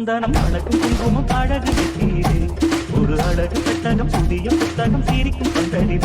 சந்தனம் அழகு குங்குமம் அழகு ஒரு அழகு பெட்டகம் புதிய புத்தகம் சீரிக்கும் பந்தடி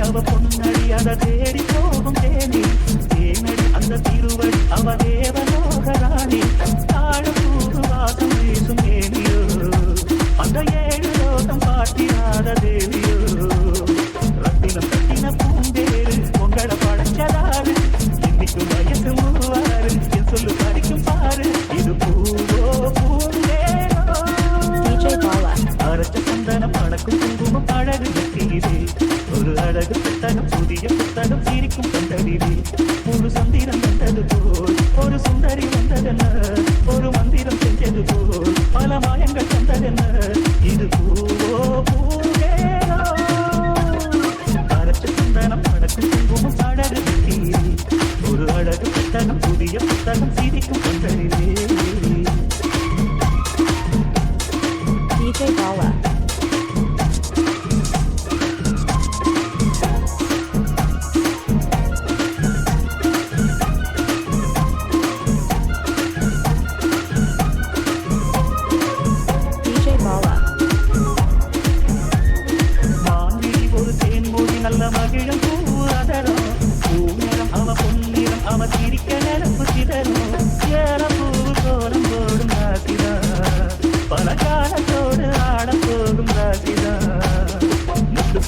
அவ பொன்னடி அத தேடி போகும் தேனி. தேனடி அந்த திருவடி அவ தேவலோகராணி கூறு வாசம் வீசும் தேனியோ. அந்த ஏழு லோகம் காட்டினாத சிரிக்கும் முழு சந்திரம் வந்தது போல் ஒரு சுந்தரி வந்ததென்ன ஒரு மந்திரம் செஞ்சது போல் பல மாயங்கள் தந்ததென்ன இது பூவோ பூவேரோ அரைச்ச சந்தனம் அடக்கும் குங்குமம் அழகு நெற்றியிலே ஒரு அழகு புத்தகம் புதிய புத்தகம் சிரிக்கும் கண்டடிலே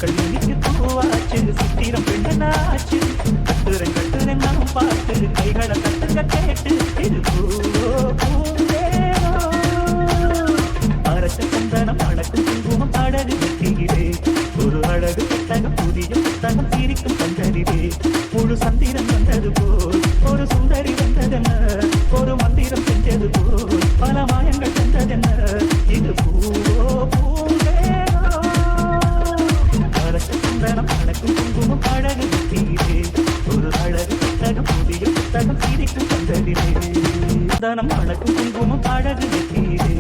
முத்துக்கள் இனிக்கு பூவாச்சு சித்திரம் பெண்ணாச்சு கட்டுரை கட்டுரை நாம் பார்த்து கைகளை சந்தானம் அழகு குங்குமம் அழகு நெற்றியிலே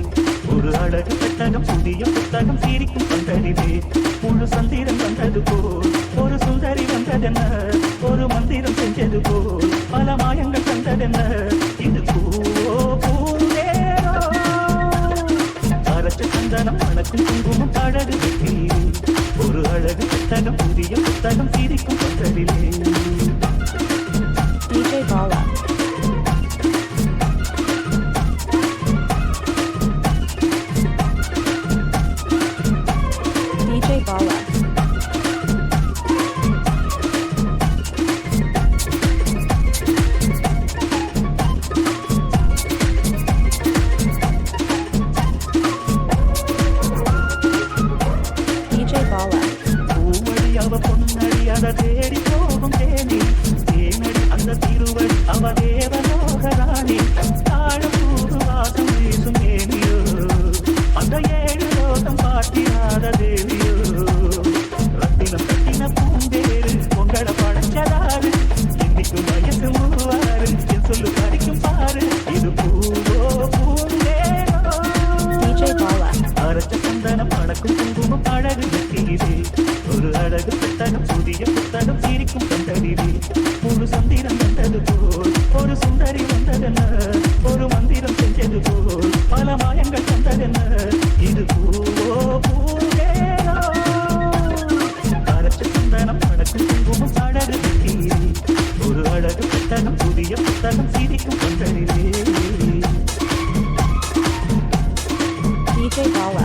ஒரு அழகு பெட்டகம் புதிய புத்தகம் சீரிக்கும் பந்தலிலே. முழு சந்திரம் வந்தது போல் ஒரு சுந்தரி வந்ததென்ன? ஒரு மந்திரம் செஞ்சது போல் பல மாயங்கள் தந்ததென்ன? இது பூவோ பூவேரோ அரைச்ச சந்தனம் அழகும் குங்குமம் அழகு நெற்றியிலே ஒரு அழகு புத்தகம் புதிய புத்தகம் சீரிக்கும் பந்தலிலே. புதிய சிரிக்கும் கண்டடிலே முழு சந்திரம் வந்தது போல் ஒரு சுந்தரி வந்ததென்ன? ஒரு மந்திரம் செஞ்சது போல் பல மாயங்கள் தந்ததென்ன இது பூவோ பூவேரோ அரைச்ச சந்தனம் அடக்கும் குங்குமம் அழகு நெற்றியிலே ஒரு அழகு புத்தகம் புதிய புத்தகம் சிரிக்கும் கண்டடிலே DJ Bala.